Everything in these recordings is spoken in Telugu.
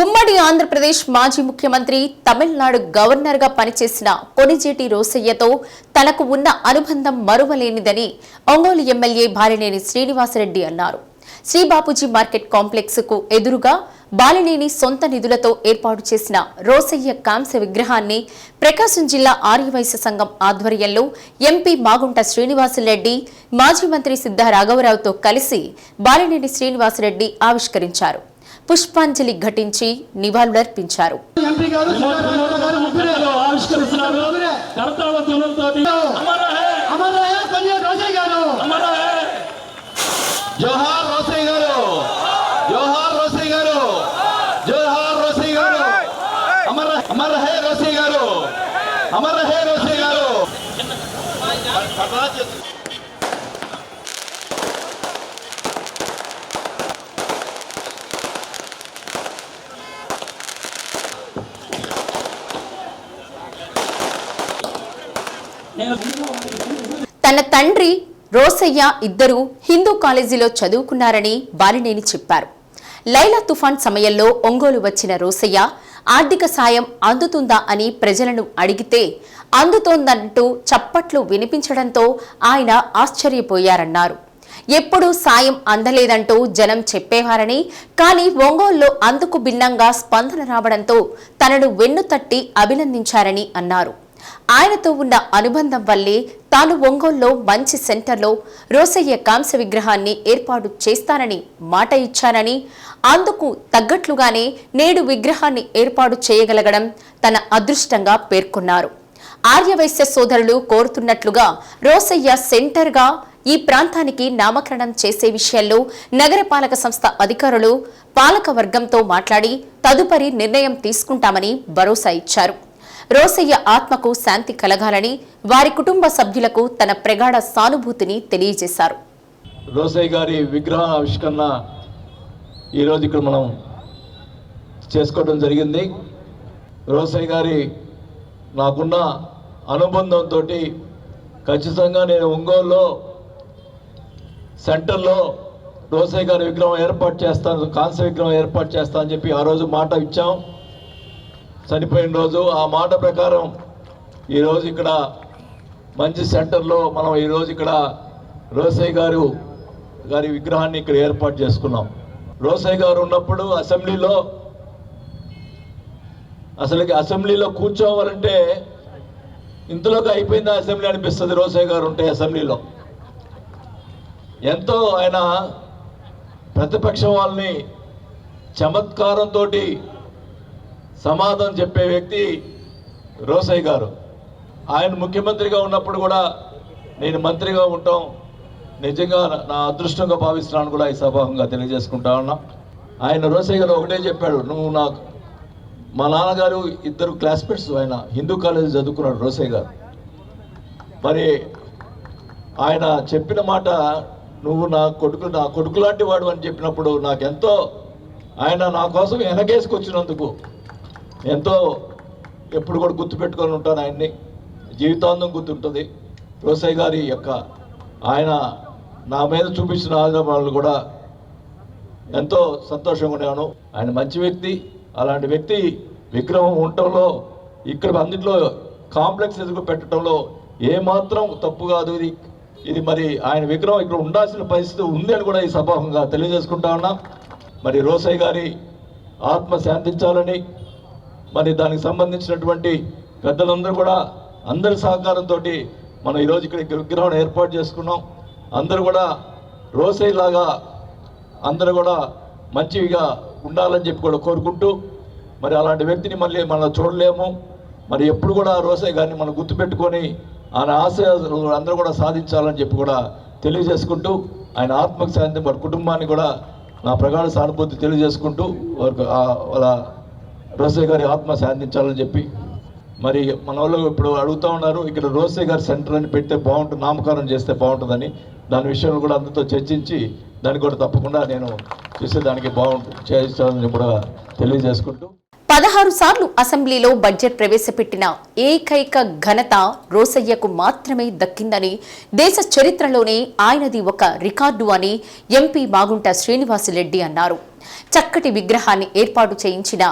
ఉమ్మడి ఆంధ్రప్రదేశ్ మాజీ ముఖ్యమంత్రి తమిళనాడు గవర్నర్గా పనిచేసిన కొణిజేటి రోసయ్యతో తనకు ఉన్న అనుబంధం మరువలేనిదని ఒంగోలు ఎమ్మెల్యే బాలినేని శ్రీనివాసరెడ్డి అన్నారు. శ్రీ బాపూజీ మార్కెట్ కాంప్లెక్స్కు ఎదురుగా బాలినేని సొంత నిధులతో ఏర్పాటు చేసిన రోసయ్య కాంస్య విగ్రహాన్ని ప్రకాశం జిల్లా ఆర్యవైశ్య సంఘం ఆధ్వర్యంలో ఎంపీ మాగుంట శ్రీనివాసరెడ్డి మాజీ మంత్రి సిద్ధ రాఘవరావుతో కలిసి బాలినేని శ్రీనివాసరెడ్డి ఆవిష్కరించారు. పుష్పాంజలి ఘటించి నివాళులర్పించారు. అమర హే రోసయ్య గారు. అమర హే రోసయ్య గారు జోహార్ రోసయ్య గారు జోహార్ రోసయ్య గారు అమర అమర హే రోసయ్య గారు అమర హే రోసయ్య గారు నేను తన తండ్రి రోసయ్య ఇద్దరు హిందూ కాలేజీలో చదువుకున్నారని బాలినేని చెప్పారు. లైలా తుఫాన్ సమయంలో ఒంగోలు వచ్చిన రోసయ్య ఆర్థిక సాయం అందుతుందా అని ప్రజలను అడిగితే అందుతోందంటూ చప్పట్లు వినిపించడంతో ఆయన ఆశ్చర్యపోయారన్నారు. ఎప్పుడూ సాయం అందలేదంటూ జనం చెప్పేవారని కానీ ఒంగోలులో అందుకు భిన్నంగా స్పందన రావడంతో తనను వెన్ను తట్టి అభినందించారని అన్నారు. ఆయనతో ఉన్న అనుబంధం వల్లే తాను ఒంగోల్లో మంచి సెంటర్లో రోసయ్య కాంస్య విగ్రహాన్ని ఏర్పాటు చేస్తానని మాట ఇచ్చానని అందుకు తగ్గట్లుగానే నేడు విగ్రహాన్ని ఏర్పాటు చేయగలగడం తన అదృష్టంగా పేర్కొన్నారు. ఆర్యవైశ్య సోదరులు కోరుతున్నట్లుగా రోసయ్య సెంటర్గా ఈ ప్రాంతానికి నామకరణం చేసే విషయంలో నగరపాలక సంస్థ అధికారులు పాలక వర్గంతో మాట్లాడి తదుపరి నిర్ణయం తీసుకుంటామని భరోసా ఇచ్చారు. రోసయ్య ఆత్మకు శాంతి కలగాలని వారి కుటుంబ సభ్యులకు తన ప్రగాఢ సానుభూతిని తెలియజేశారు. రోసయ్య గారి విగ్రహ ఆవిష్కరణ ఈరోజు ఇక్కడ మనం చేసుకోవడం జరిగింది. రోసయ్య గారి నాకున్న అనుబంధంతో ఖచ్చితంగా నేను ఒంగోలులో సెంటర్లో రోసయ్య గారి విగ్రహం ఏర్పాటు చేస్తాను కాంస్య విగ్రహం ఏర్పాటు చేస్తాను చెప్పి ఆ రోజు మాట ఇచ్చాం. చనిపోయిన రోజు ఆ మాట ప్రకారం ఈరోజు ఇక్కడ మంచి సెంటర్లో మనం ఈరోజు ఇక్కడ రోసయ్య గారు గారి విగ్రహాన్ని ఇక్కడ ఏర్పాటు చేసుకున్నాం. రోసయ్య గారు ఉన్నప్పుడు అసెంబ్లీలో అసలుకి అసెంబ్లీలో కూర్చోవాలంటే ఇంతలోకి అయిపోయింది అసెంబ్లీ అనిపిస్తుంది రోసయ్య గారు ఉంటే అసెంబ్లీలో. ఎంతో ఆయన ప్రతిపక్షం వాళ్ళని చమత్కారంతో సమాధానం చెప్పే వ్యక్తి రోసయ్య గారు. ఆయన ముఖ్యమంత్రిగా ఉన్నప్పుడు కూడా నేను మంత్రిగా ఉంటాం నిజంగా నా అదృష్టంగా భావిస్తున్నాను కూడా ఈ సభాంగా తెలియజేసుకుంటా ఉన్నా. ఆయన రోసయ్య గారు ఒకటే చెప్పాడు నువ్వు నాకు మా నాన్నగారు ఇద్దరు క్లాస్మేట్స్ ఆయన హిందూ కాలేజ్ చదువుకున్నాడు రోసయ్య గారు. మరి ఆయన చెప్పిన మాట నువ్వు నా కొడుకు నా కొడుకు లాంటి వాడు అని చెప్పినప్పుడు నాకెంతో ఆయన నా కోసం వెనకేసుకొచ్చినందుకు ఎంతో ఎప్పుడు కూడా గుర్తుపెట్టుకొని ఉంటాను ఆయన్ని. జీవితాంతం గుర్తుంటుంది. వ్యవసాయ గారి యొక్క ఆయన నా మీద చూపించిన ఆదరణలు కూడా ఎంతో సంతోషంగా ఉన్నాను ఆయన మంచి వ్యక్తి. అలాంటి వ్యక్తి విగ్రహం ఉండటంలో ఇక్కడ అన్నింటిలో కాంప్లెక్స్ ఎదుగు పెట్టడంలో ఏమాత్రం తప్పు కాదు ఇది. ఇది మరి ఆయన విగ్రహం ఇక్కడ ఉండాల్సిన పరిస్థితి ఉంది అని కూడా ఈ సభాముగా తెలియజేసుకుంటా ఉన్నా. మరి రోసయ్య గారి ఆత్మ శాంతించాలని మరి దానికి సంబంధించినటువంటి పెద్దలందరూ కూడా అందరి సహకారంతో మనం ఈరోజు ఇక్కడ విగ్రహం ఏర్పాటు చేసుకున్నాం. అందరూ కూడా రోసయ్య లాగా అందరూ కూడా మంచివిగా ఉండాలని చెప్పి కూడా కోరుకుంటూ మరి అలాంటి వ్యక్తిని మళ్ళీ మనం చూడలేము. మరి ఎప్పుడు కూడా రోసై గారిని మనం గుర్తుపెట్టుకొని ఆయన ఆశయాలు అందరూ కూడా సాధించాలని చెప్పి కూడా తెలియజేసుకుంటూ ఆయన ఆత్మకు శాంతి వారి కుటుంబాన్ని కూడా నా ప్రగాఢ సానుభూతి తెలియజేసుకుంటూ వారికి వాళ్ళ రోసయ్య గారి ఆత్మ శాంతించాలని చెప్పి మరి మన వాళ్ళు ఇప్పుడు అడుగుతా ఉన్నారు ఇక్కడ రోసయ్య గారి సెంటర్ అని పెడితే బాగుంటుంది నామకరణం చేస్తే బాగుంటుందని. దాని విషయంలో కూడా అందరితో చర్చించి దాన్ని కూడా తప్పకుండా నేను చేసేదానికి బాగుంటుంది చేయించాలని కూడా తెలియజేసుకుంటూ పదహారు సార్లు అసెంబ్లీలో బడ్జెట్ ప్రవేశపెట్టిన ఏకైక ఘనత రోసయ్యకు మాత్రమే దక్కిందని దేశ చరిత్రలోనే ఆయనది ఒక రికార్డు అని ఎంపీ మాగుంట శ్రీనివాసరెడ్డి అన్నారు. చక్కటి విగ్రహాన్ని ఏర్పాటు చేయించిన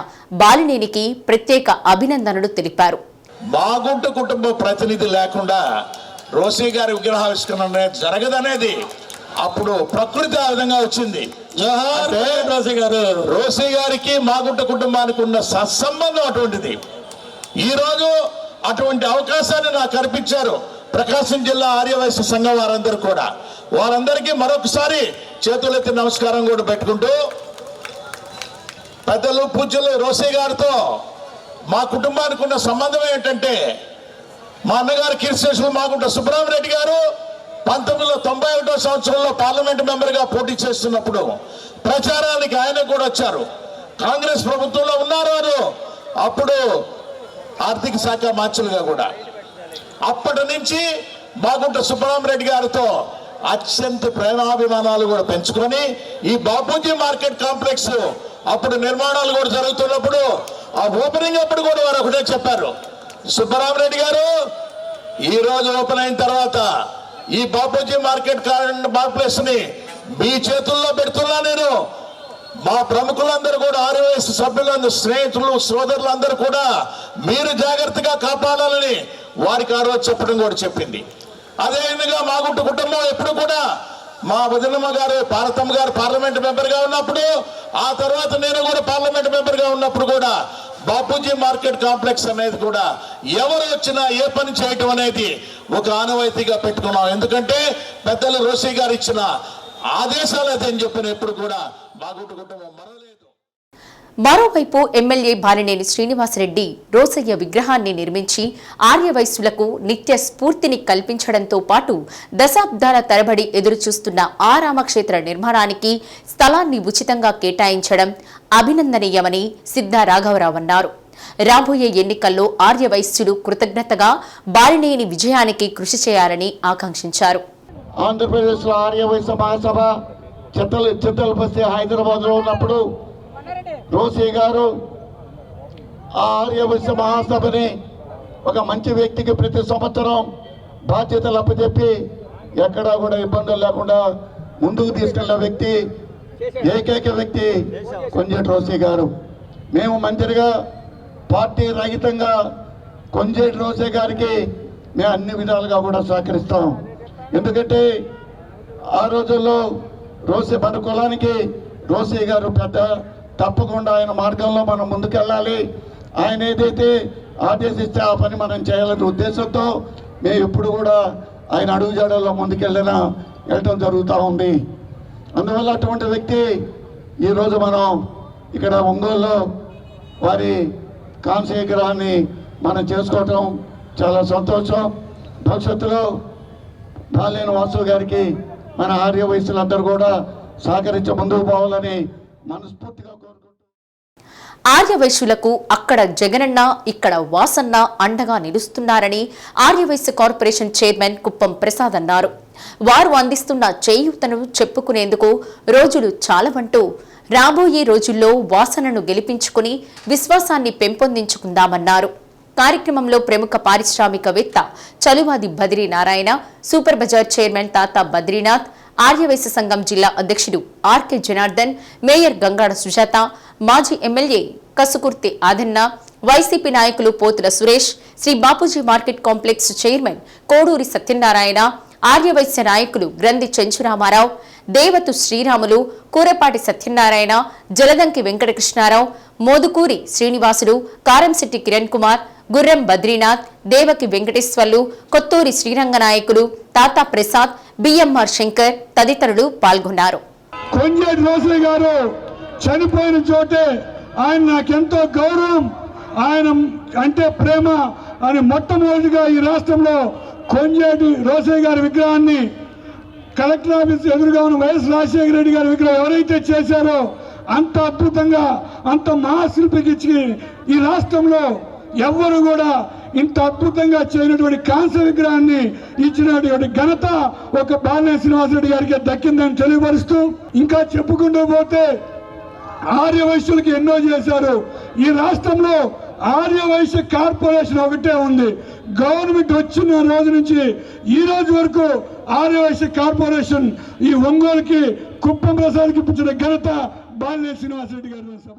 బాలినేనికి ప్రత్యేక అభినందనలు తెలిపారు. మాగుంట కుటుంబ ప్రతినిధి లేకుండా రోసయ్య గారి విగ్రహావిష్కరణ జరగదనేది అప్పుడు ప్రకృతి ఆ విధంగా వచ్చింది. రోసీ గారు. రోసీ గారికి మాగుంట కుటుంబానికి ఉన్న సత్సంబంధం అటువంటిది. ఈ రోజు అటువంటి అవకాశాన్ని నాకు కల్పించారు ప్రకాశం జిల్లా ఆర్యవైశ్య సంఘం వారందరూ కూడా. వారందరికీ మరొకసారి చేతులెత్తి నమస్కారం కూడా పెట్టుకుంటూ పెద్దలు పూజ్యులు రోసే గారితో మా కుటుంబానికి ఉన్న సంబంధం ఏంటంటే మా అన్నగారు కీర్తిశేషులు మాకుంట సుబ్రహ్మరెడ్డి గారు పంతొమ్మిది వందల తొంభై ఒకటో సంవత్సరంలో పార్లమెంట్ మెంబర్గా పోటీ చేస్తున్నప్పుడు ప్రచారానికి ఆయన కూడా వచ్చారు. కాంగ్రెస్ ప్రభుత్వంలో ఉన్నారు వారు. అప్పుడు ఆర్థిక శాఖ మార్చులుగా కూడా. అప్పటి నుంచి బాగుంట సుబ్బరామరెడ్డి గారితో అత్యంత ప్రేమాభిమానాలు కూడా పెంచుకొని ఈ బాపూజీ మార్కెట్ కాంప్లెక్స్ అప్పుడు నిర్మాణాలు కూడా జరుగుతున్నప్పుడు ఆ ఓపెనింగ్ అప్పుడు కూడా వారు ఒకటే చెప్పారు. సుబ్బరామరెడ్డి గారు ఈ రోజు ఓపెన్ అయిన తర్వాత ఈ బాపూజీ మార్కెట్ కాంప్లెక్స్ని మీ చేతుల్లో పెడుతున్నా నేను. మా ప్రముఖులందరూ కూడా ఆర్ఎస్ సభ్యులందరూ స్నేహితులు సోదరులందరూ కూడా మీరు జాగ్రత్తగా కాపాడాలని వారికి ఆ రోజు చెప్పడం కూడా చెప్పింది. అదేవిధంగా మా గుట్టు కుటుంబం ఎప్పుడు కూడా మా వదినమ్మ గారు పార్వతమ్మ గారు పార్లమెంట్ మెంబర్గా ఉన్నప్పుడు ఆ తర్వాత నేను కూడా పార్లమెంట్ మెంబర్గా ఉన్నప్పుడు కూడా బాపూజీ మార్కెట్ కాంప్లెక్స్ అనేది కూడా ఎవరు వచ్చినా ఏ పని చేయటం అనేది ఒక ఆనవాయితీగా పెట్టుకున్నాం. ఎందుకంటే పెద్దలు రోషి గారు ఇచ్చిన ఆదేశాలు అయితే అని చెప్పిన ఎప్పుడు కూడా బాగుంటు మరో మరోవైపు ఎమ్మెల్యే బాలినేని శ్రీనివాసరెడ్డి రోసయ్య విగ్రహాన్ని నిర్మించి ఆర్యవైశ్యులకు నిత్య స్ఫూర్తిని కల్పించడంతో పాటు దశాబ్దాల తరబడి ఎదురుచూస్తున్న ఆ రామక్షేత్ర నిర్మాణానికి స్థలాన్ని ఉచితంగా కేటాయించడం అభినందనీయమని సిద్ధా రాఘవరావు అన్నారు. రాబోయే ఎన్నికల్లో ఆర్యవైశ్యులు కృతజ్ఞతగా బాలినేని విజయానికి కృషి చేయాలని ఆకాంక్షించారు. ఆంధ్రప్రదేశ్లో ఆర్యవైశ్య మహాసభ చిత్తలు చిత్తలు హైదరాబాద్లో ఉన్నప్పుడు రోసీ గారు ఆ మహాసభని ఒక మంచి వ్యక్తికి ప్రతి సంవత్సరం బాధ్యతలు అప్పచెప్పి ఎక్కడా కూడా ఇబ్బందులు లేకుండా ముందుకు తీసుకెళ్ళిన వ్యక్తి ఏకైక వ్యక్తి కొంజేటి రోసీ గారు. మేము మంచిగా పార్టీ రహితంగా కొంజేటి రోసే గారికి మేము అన్ని విధాలుగా కూడా సహకరిస్తాం. ఎందుకంటే ఆ రోజుల్లో రోసే మన కులానికి రోసి గారు పెద్ద తప్పకుండా ఆయన మార్గంలో మనం ముందుకెళ్ళాలి. ఆయన ఏదైతే ఆదేశిస్తే ఆ పని మనం చేయాలనే ఉద్దేశంతో మేము ఎప్పుడు కూడా ఆయన అడుగుజాడల్లో ముందుకెళ్ళినా వెళ్ళటం జరుగుతూ ఉంది. అందువల్ల అటువంటి వ్యక్తి ఈరోజు మనం ఇక్కడ ఒంగోలులో వారి కాంస్య విగ్రహాన్ని మనం చేసుకోవటం చాలా సంతోషం. భవిష్యత్తులో బాలేని వాసు గారికి మన ఆర్య వయసులందరూ కూడా సహకరించి ముందుకు పోవాలని మనస్ఫూర్తిగా ఆర్యవైశ్యులకు అక్కడ జగనన్న ఇక్కడ వాసన్న అండగా నిలుస్తున్నారని ఆర్యవైశ్య కార్పొరేషన్ చైర్మన్ కుప్పం ప్రసాద్ అన్నారు. వారు అందిస్తున్న చేయూతను చెప్పుకునేందుకు రోజులు చాలవంటూ రాబోయే రోజుల్లో వాసనను గెలిపించుకుని విశ్వాసాన్ని పెంపొందించుకుందామన్నారు. కార్యక్రమంలో ప్రముఖ పారిశ్రామికవేత్త Chaluvadi Badri Narayana super bazaar chairman Tata Badrinath Arya Vysya సంఘం జిల్లా అధ్యక్షుడు ఆర్కే జనార్దన్ మేయర్ గంగాడ సుజాత మాజీ ఎమ్మెల్యే కసుకుర్తి ఆదన్న వైసీపీ నాయకులు Pothula Suresh Shri Bapuji market complex chairman Koduri Satyanarayana Arya Vysya నాయకులు గ్రంథి చెంచురామారావు దేవతు శ్రీరాములు కూరపాటి సత్యనారాయణ జలదంకి వెంకటకృష్ణారావు మోదుకూరి శ్రీనివాసులు కారంశెట్టి కిరణ్ కుమార్ గుర్రం బద్రీనాథ్ దేవకి వెంకటేశ్వర్లు కొత్తూరి శ్రీరంగనాయకులు తాతా ప్రసాద్ బిఎంఆర్ శంకర్ తదితరులు పాల్గొన్నారు. కొంజేటి గారు! చనిపోయిన చోటే ఆయన నాకెంతో గౌరవం ఆయన అంటే ప్రేమ అని మొట్టమొదటిగా ఈ రాష్ట్రంలో కొంజేటి రోసయ్య గారి విగ్రహాన్ని కలెక్టర్ ఆఫీస్ ఎదురుగా ఉన్న వైఎస్ రాజశేఖర రెడ్డి గారి విగ్రహం ఎవరైతే చేశారో అంత అద్భుతంగా అంత మహాశిల్పికి ఇచ్చి ఈ రాష్ట్రంలో ఎవ్వరు కూడా ఇంత అద్భుతంగా చేయనటువంటి కాంస్య విగ్రహాన్ని ఇచ్చినటువంటి ఘనత ఒక బాలనే శ్రీనివాసరెడ్డి గారికి దక్కిందని తెలియపరుస్తూ ఇంకా చెప్పుకుంటూ పోతే ఆర్య వైశ్యులకి ఎన్నో చేశారు. ఈ రాష్ట్రంలో ఆర్య వైశ్య కార్పొరేషన్ ఒకటే ఉంది. గవర్నమెంట్ వచ్చిన రోజు నుంచి ఈ రోజు వరకు ఆర్య వైశ్య కార్పొరేషన్ ఈ ఒంగోలుకి కుప్పం ప్రసాద్కి ఇప్పించిన ఘనత బాలినేని శ్రీనివాసరెడ్డి గారు సభ